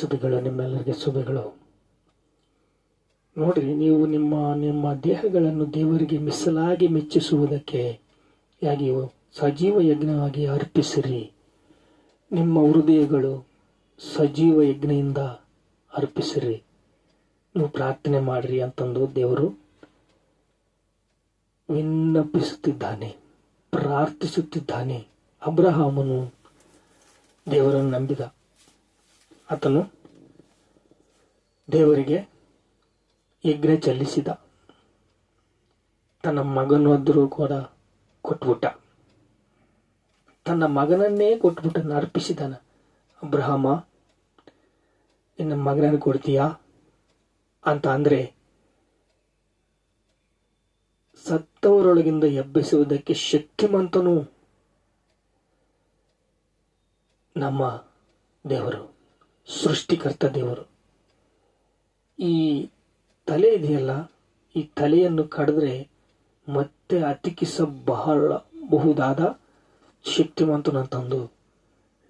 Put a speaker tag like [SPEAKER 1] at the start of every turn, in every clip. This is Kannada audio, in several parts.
[SPEAKER 1] ಸುಬಿಗಳು ನಿಮ್ಮೆಲ್ಲರಿಗೆ ಶುಭಗಳು ನೋಡ್ರಿ, ನೀವು ನಿಮ್ಮ ನಿಮ್ಮ ದೇಹಗಳನ್ನು ದೇವರಿಗೆ ಮಿಸಲಾಗಿ ಮೆಚ್ಚಿಸುವುದಕ್ಕೆ ಯಾಗಿ ಸಜೀವ ಯಜ್ಞವಾಗಿ ಅರ್ಪಿಸಿರಿ. ನಿಮ್ಮ ಹೃದಯಗಳು ಸಜೀವ ಯಜ್ಞೆಯಿಂದ ಅರ್ಪಿಸಿರಿ. ನೀವು ಪ್ರಾರ್ಥನೆ ಮಾಡ್ರಿ ಅಂತಂದು ದೇವರು ವಿನ್ನಪಿಸುತ್ತಿದ್ದಾನೆ ಪ್ರಾರ್ಥಿಸುತ್ತಿದ್ದಾನೆ. ಅಬ್ರಹಾಮನು ದೇವರನ್ನು ನಂಬಿದ. ಆತನು ದೇವರಿಗೆ ಯಜ್ಞ ಚೆಲ್ಲಿಸಿದ ತನ್ನ ಮಗನಾದರೂ ಕೂಡ ಕೊಟ್ಬಿಟ್ಟ. ತನ್ನ ಮಗನನ್ನೇ ಕೊಟ್ಬಿಟ್ಟನ್ನು ಅರ್ಪಿಸಿದಾನ ಅಬ್ರಹಮ, ನಿನ್ನ ಮಗನನ್ನು ಕೊಡ್ತೀಯಾ? ಅಂತ ಅಂದರೆ, ಸತ್ತವರೊಳಗಿಂದ ಎಬ್ಬಿಸುವುದಕ್ಕೆ ಶಕ್ತಿಮಂತನು ನಮ್ಮ ದೇವರು. ಸೃಷ್ಟಿಕರ್ತ ದೇವರು. ಈ ತಲೆ ಇದೆಯಲ್ಲ, ಈ ತಲೆಯನ್ನು ಕಡಿದ್ರೆ ಮತ್ತೆ ಅತಿಕಿಸಬಹಳ ಬಹುದಾದ ಶಕ್ತಿವಂತನಂತಂದು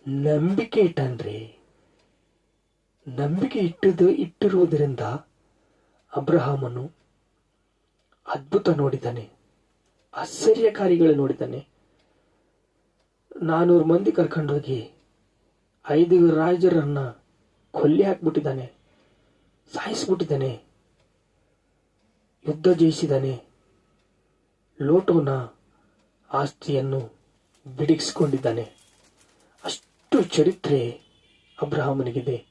[SPEAKER 1] ನಂಬಿಕೆ ಇಟ್ಟನ್ರಿ ನಂಬಿಕೆ ಇಟ್ಟಿದ್ದು, ಇಟ್ಟಿರುವುದರಿಂದ ಅಬ್ರಹಾಮನು ಅದ್ಭುತ ನೋಡಿದ್ದಾನೆ, ಆಶ್ಚರ್ಯಕಾರಿಗಳು ನೋಡಿದ್ದಾನೆ. ನಾನೂರು ಮಂದಿ ಕರ್ಕೊಂಡೋಗಿ ಐದು ರಾಜರನ್ನ ಕೊಲ್ಲಿ ಹಾಕ್ಬಿಟ್ಟಿದ್ದಾನೆ. ಸಾಯಿಸ್ಬಿಟ್ಟಿದ್ದಾನೆ. ಯುದ್ಧ ಜಯಿಸಿದ್ದಾನೆ. ಲೋಟೋನ ಆಸ್ತಿಯನ್ನು ಬಿಡಿಸಿಕೊಂಡಿದ್ದಾನೆ. ಅಷ್ಟು ಚರಿತ್ರೆ ಅಬ್ರಹಾಮನಿಗಿದೆ.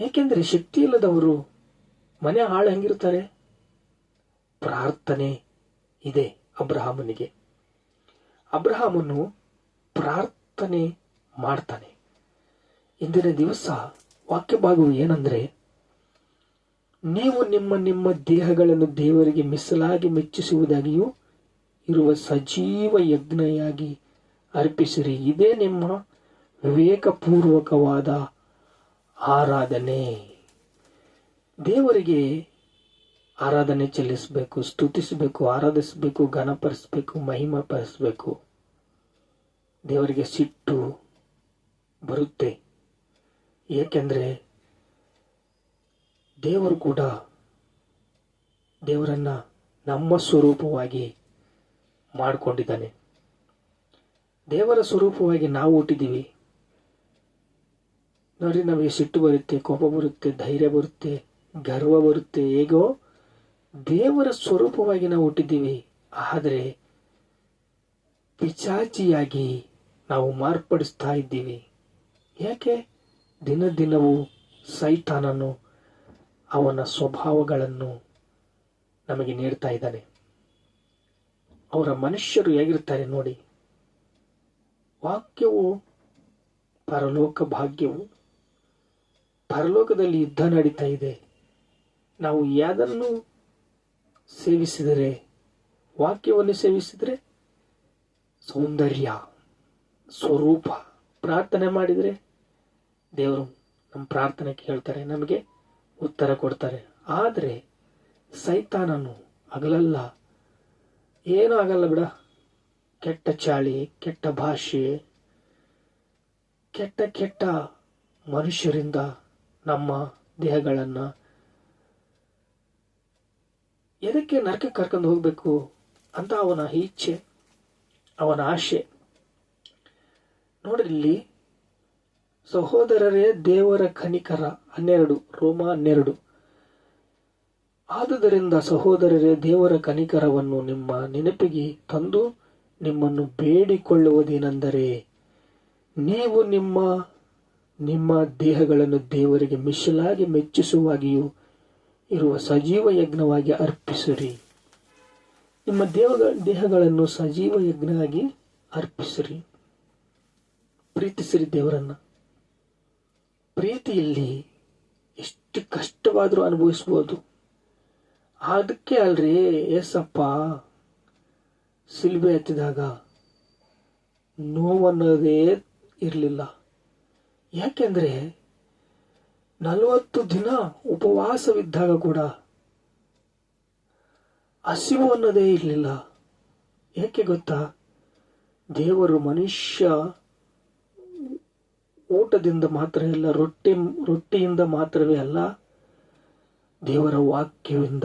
[SPEAKER 1] ಏಕೆಂದರೆ ಶಕ್ತಿ ಇಲ್ಲದವರು ಮನೆ ಹಾಳು ಹೆಂಗಿರ್ತಾರೆ? ಪ್ರಾರ್ಥನೆ ಇದೆ ಅಬ್ರಹಾಮನಿಗೆ. ಅಬ್ರಹಾಮನು ಪ್ರಾರ್ಥನೆ ಮಾಡ್ತಾನೆ. ಇಂದಿನ ದಿವಸ ವಾಕ್ಯ ಭಾಗವು ಏನಂದ್ರೆ, ನೀವು ನಿಮ್ಮ ನಿಮ್ಮ ದೇಹಗಳನ್ನು ದೇವರಿಗೆ ಮಿಸಲಾಗಿ ಮೆಚ್ಚಿಸುವುದಾಗಿಯೂ ಇರುವ ಸಜೀವ ಯಜ್ಞೆಯಾಗಿ ಅರ್ಪಿಸಿರಿ. ಇದೇ ನಿಮ್ಮ ವಿವೇಕಪೂರ್ವಕವಾದ ಆರಾಧನೆ. ದೇವರಿಗೆ ಆರಾಧನೆ ಚೆಲ್ಲಿಸಬೇಕು, ಸ್ತುತಿಸಬೇಕು, ಆರಾಧಿಸಬೇಕು ಮಹಿಮ ಪಡಿಸಬೇಕು ದೇವರಿಗೆ ಸಿಟ್ಟು ಬರುತ್ತೆ. ಏಕೆಂದರೆ ದೇವರು ಕೂಡ ದೇವರನ್ನ ನಮ್ಮ ಸ್ವರೂಪವಾಗಿ ಮಾಡಿಕೊಂಡಿದ್ದಾನೆ. ದೇವರ ಸ್ವರೂಪವಾಗಿ ನಾವು ಹುಟ್ಟಿದ್ದೀವಿ. ನೋಡಿ, ನಮಗೆ ಸಿಟ್ಟು ಬರುತ್ತೆ, ಕೋಪ ಬರುತ್ತೆ, ಧೈರ್ಯ ಬರುತ್ತೆ, ಗರ್ವ ಬರುತ್ತೆ, ಹೇಗೋ ದೇವರ ಸ್ವರೂಪವಾಗಿ ನಾವು ಹುಟ್ಟಿದ್ದೀವಿ. ಆದರೆ ಪಿಚಾಚಿಯಾಗಿ ನಾವು ಮಾರ್ಪಡಿಸ್ತಾ ಇದ್ದೀವಿ. ಯಾಕೆ? ದಿನ ದಿನವೂ ಸೈತಾನನು ಅವನ ಸ್ವಭಾವಗಳನ್ನು ನಮಗೆ ನೀಡ್ತಾ ಇದ್ದಾನೆ. ಅವರ ಮನುಷ್ಯರು ಹೇಗಿರ್ತಾರೆ ನೋಡಿ. ವಾಕ್ಯವು ಪರಲೋಕ ಭಾಗ್ಯವು ಪರಲೋಕದಲ್ಲಿ ಯುದ್ಧ ನಡೀತಾ ಇದೆ. ನಾವು ಯಾವುದನ್ನು ಸೇವಿಸಿದರೆ, ವಾಕ್ಯವನ್ನು ಸೇವಿಸಿದರೆ, ಸೌಂದರ್ಯ, ಸ್ವರೂಪ, ಪ್ರಾರ್ಥನೆ ಮಾಡಿದರೆ ದೇವರು ನಮ್ಮ ಪ್ರಾರ್ಥನೆ ಕೇಳ್ತಾರೆ ನಮಗೆ ಉತ್ತರ ಕೊಡ್ತಾರೆ. ಆದರೆ ಸೈತಾನನು ಹಗಲಲ್ಲ ಏನೂ ಆಗಲ್ಲ ಬಿಡ. ಕೆಟ್ಟ ಚಾಳಿ, ಕೆಟ್ಟ ಭಾಷೆ, ಕೆಟ್ಟ ಕೆಟ್ಟ ಮನುಷ್ಯರಿಂದ ನಮ್ಮ ದೇಹಗಳನ್ನು ಎದಕ್ಕೆ ನರಕಕ್ಕೆ ಕರ್ಕೊಂಡು ಹೋಗಬೇಕು ಅಂತ ಅವನ ಇಚ್ಛೆ ಅವನ ಆಶೆ. ನೋಡ್ರಿ ಇಲ್ಲಿ ಸಹೋದರರೇ, ದೇವರ ಕನಿಕರ. ಹನ್ನೆರಡು, ರೋಮ ಹನ್ನೆರಡು. ಆದುದರಿಂದ ಸಹೋದರರೇ, ದೇವರ ಕನಿಕರವನ್ನು ನಿಮ್ಮ ನೆನಪಿಗೆ ತಂದು ನಿಮ್ಮನ್ನು ಬೇಡಿಕೊಳ್ಳುವುದೇನೆಂದರೆ, ನೀವು ನಿಮ್ಮ ನಿಮ್ಮ ದೇಹಗಳನ್ನು ದೇವರಿಗೆ ಮಿಶಲಾಗಿ ಮೆಚ್ಚಿಸುವಾಗಿಯೂ ಇರುವ ಸಜೀವ ಯಜ್ಞವಾಗಿ ಅರ್ಪಿಸಿರಿ. ನಿಮ್ಮ ದೇವ ದೇಹಗಳನ್ನು ಸಜೀವ ಯಜ್ಞವಾಗಿ ಅರ್ಪಿಸಿರಿ. ಪ್ರೀತಿಸಿರಿ ದೇವರನ್ನ. ಪ್ರೀತಿಯಲ್ಲಿ ಎಷ್ಟು ಕಷ್ಟವಾದರೂ ಅನುಭವಿಸ್ಬೋದು. ಅದಕ್ಕೆ ಅಲ್ರಿ, ಏಸಪ್ಪ, ಸಿಲ್ಬೆ ಎತ್ತಿದಾಗ ನೋವನ್ನೋದೇ ಇರಲಿಲ್ಲ. ಯಾಕೆಂದರೆ ನಲವತ್ತು ದಿನ ಉಪವಾಸವಿದ್ದಾಗ ಕೂಡ ಹಸಿವು ಅನ್ನೋದೇ ಇರಲಿಲ್ಲ. ಏಕೆ ಗೊತ್ತಾ? ದೇವರು ಮನುಷ್ಯ ಊಟದಿಂದ ಮಾತ್ರ ಇಲ್ಲ, ರೊಟ್ಟಿ, ರೊಟ್ಟಿಯಿಂದ ಮಾತ್ರವೇ ಅಲ್ಲ, ದೇವರ ವಾಕ್ಯದಿಂದ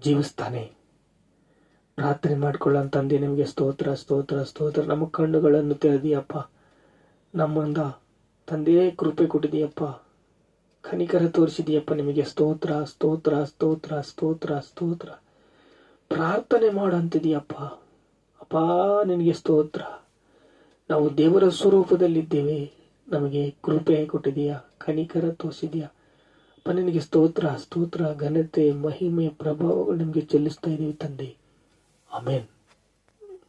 [SPEAKER 1] ಜೀವಿಸ್ತಾನೆ. ಪ್ರಾರ್ಥನೆ ಮಾಡ್ಕೊಳ್ಳೋ ತಂದೆ ನಿಮಗೆ ಸ್ತೋತ್ರ ಸ್ತೋತ್ರ ಸ್ತೋತ್ರ. ನಮ್ಮ ಕಣ್ಣುಗಳನ್ನು ತೆರೆದಿಯಪ್ಪ. ನಮ್ಮಿಂದ ತಂದೆಯೇ ಕೃಪೆ ಕೊಟ್ಟಿದೆಯಪ್ಪ. ಕನಿಕರ ತೋರಿಸಿದೆಯಪ್ಪ ನಿಮಗೆ ಸ್ತೋತ್ರ ಸ್ತೋತ್ರ ಸ್ತೋತ್ರ ಸ್ತೋತ್ರ ಸ್ತೋತ್ರ. ಪ್ರಾರ್ಥನೆ ಮಾಡಂತಿದೆಯಪ್ಪ ಅಪ್ಪ ನಿನಗೆ ಸ್ತೋತ್ರ. ನಾವು ದೇವರ ಸ್ವರೂಪದಲ್ಲಿದ್ದೇವೆ. ನಮಗೆ ಕೃಪೆ ಕೊಟ್ಟಿದೆಯಾ? ಕನಿಕರ ತೋರಿಸಿದೆಯಾ? ಅಪ್ಪ ನಿನಗೆ ಸ್ತೋತ್ರ ಸ್ತೋತ್ರ, ಘನತೆ, ಮಹಿಮೆ, ಪ್ರಭಾವಗಳು ನಿಮಗೆ ಚೆಲ್ಲಿಸ್ತಾ ಇದ್ದೀವಿ ತಂದೆ. ಆಮೇನ್.